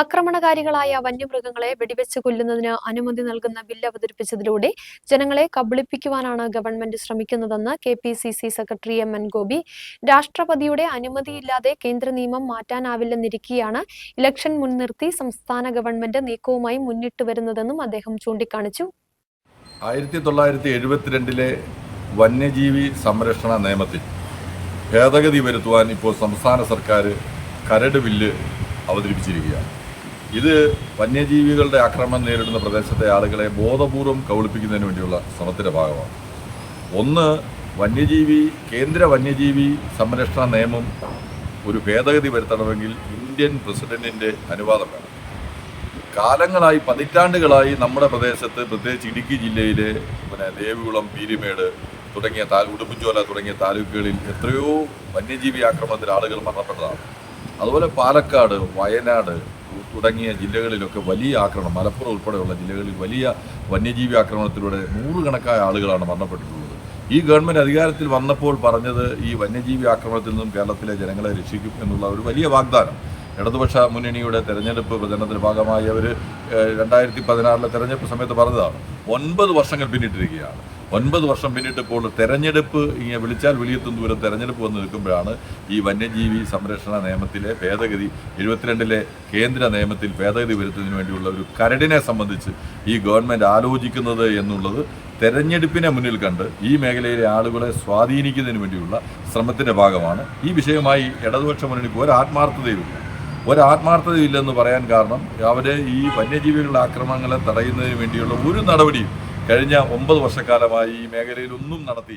ആക്രമണകാരികളായ വന്യമൃഗങ്ങളെ വെടിവെച്ച് കൊല്ലുന്നതിന് അനുമതി നൽകുന്ന ബില്ല് അവതരിപ്പിച്ചതിലൂടെ ജനങ്ങളെ കബളിപ്പിക്കുവാനാണ് ഗവൺമെന്റ് ശ്രമിക്കുന്നതെന്ന് K P C C secretary M N Gopi. രാഷ്ട്രപതിയുടെ അനുമതിയില്ലാതെ കേന്ദ്ര നിയമം മാറ്റാനാവില്ലെന്നിരിക്കെയാണ് ഇലക്ഷൻ മുൻനിർത്തി സംസ്ഥാന ഗവൺമെന്റ് നീക്കവുമായി മുന്നിട്ട് വരുന്നതെന്നും അദ്ദേഹം ചൂണ്ടിക്കാണിച്ചു. ആയിരത്തി തൊള്ളായിരത്തി എഴുപത്തിരണ്ടിലെ വന്യജീവി സംരക്ഷണ നിയമത്തിൽ ഭേദഗതി വരുത്തുവാൻ ഇപ്പോൾ സംസ്ഥാന സർക്കാർ കരട് ബില്ല് അവതരിപ്പിച്ചിരിക്കുകയാണ്. ഇത് വന്യജീവികളുടെ ആക്രമണം നേരിടുന്ന പ്രദേശത്തെ ആളുകളെ ബോധപൂർവം കബളിപ്പിക്കുന്നതിന് വേണ്ടിയുള്ള ശ്രമത്തിന്റെ ഭാഗമാണ്. ഒന്ന് വന്യജീവി കേന്ദ്ര വന്യജീവി സംരക്ഷണ നിയമം ഒരു ഭേദഗതി വരുത്തണമെങ്കിൽ ഇന്ത്യൻ പ്രസിഡന്റിന്റെ അനുവാദം വേണം. കാലങ്ങളായി പതിറ്റാണ്ടുകളായി നമ്മുടെ പ്രദേശത്ത് പ്രത്യേകിച്ച് ഇടുക്കി ജില്ലയിലെ പിന്നെ ദേവികുളം പീരിമേട് തുടങ്ങിയ താ ഉടുമ്പുചോല തുടങ്ങിയ താലൂക്കുകളിൽ എത്രയോ വന്യജീവി ആക്രമണത്തിൽ ആളുകൾ മരണപ്പെട്ടതാണ്. അതുപോലെ പാലക്കാട് വയനാട് തുടങ്ങിയ ജില്ലകളിലൊക്കെ വലിയ ആക്രമണം മലപ്പുറം ഉൾപ്പെടെയുള്ള ജില്ലകളിൽ വലിയ വന്യജീവി ആക്രമണത്തിലൂടെ നൂറുകണക്കായ ആളുകളാണ് മരണപ്പെട്ടിട്ടുള്ളത്. ഈ ഗവൺമെന്റ് അധികാരത്തിൽ വന്നപ്പോൾ പറഞ്ഞത് ഈ വന്യജീവി ആക്രമണത്തിൽ നിന്നും കേരളത്തിലെ ജനങ്ങളെ രക്ഷിക്കും എന്നുള്ള ഒരു വലിയ വാഗ്ദാനം. ഇടതുപക്ഷ മുന്നണിയുടെ തെരഞ്ഞെടുപ്പ് പ്രചരണത്തിന്റെ ഭാഗമായി അവർ രണ്ടായിരത്തി പതിനാറിലെ തെരഞ്ഞെടുപ്പ് സമയത്ത് പറഞ്ഞതാണ് ഒൻപത് വർഷങ്ങൾ പിന്നിട്ടിരിക്കുകയാണ്. ഒൻപത് വർഷം പിന്നിട്ട് ഇപ്പോൾ തെരഞ്ഞെടുപ്പ് ഇങ്ങനെ വിളിച്ചാൽ വിളിയെത്തും ദൂരം തെരഞ്ഞെടുപ്പ് വന്ന് നിൽക്കുമ്പോഴാണ് ഈ വന്യജീവി സംരക്ഷണ നിയമത്തിലെ ഭേദഗതി എഴുപത്തിരണ്ടിലെ കേന്ദ്ര നിയമത്തിൽ ഭേദഗതി വരുത്തുന്നതിന് വേണ്ടിയുള്ള ഒരു കരടിനെ സംബന്ധിച്ച് ഈ ഗവൺമെന്റ് ആലോചിക്കുന്നത് എന്നുള്ളത് തെരഞ്ഞെടുപ്പിനെ മുന്നിൽ കണ്ട് ഈ മേഖലയിലെ ആളുകളെ സ്വാധീനിക്കുന്നതിന് വേണ്ടിയുള്ള ശ്രമത്തിന്റെ ഭാഗമാണ്. ഈ വിഷയമായി ഇടതുപക്ഷ മുന്നണിക്ക് ഒരു ആത്മാർത്ഥതയുമില്ല. ഒരാത്മാർത്ഥതയില്ലെന്ന് പറയാൻ കാരണം അവർ ഈ വന്യജീവികളുടെ ആക്രമണങ്ങളെ തടയുന്നതിന് വേണ്ടിയുള്ള ഒരു നടപടിയും കഴിഞ്ഞ ഒമ്പത് വർഷക്കാലമായി ഈ മേഖലയിൽ ഒന്നും നടത്തിയില്ല.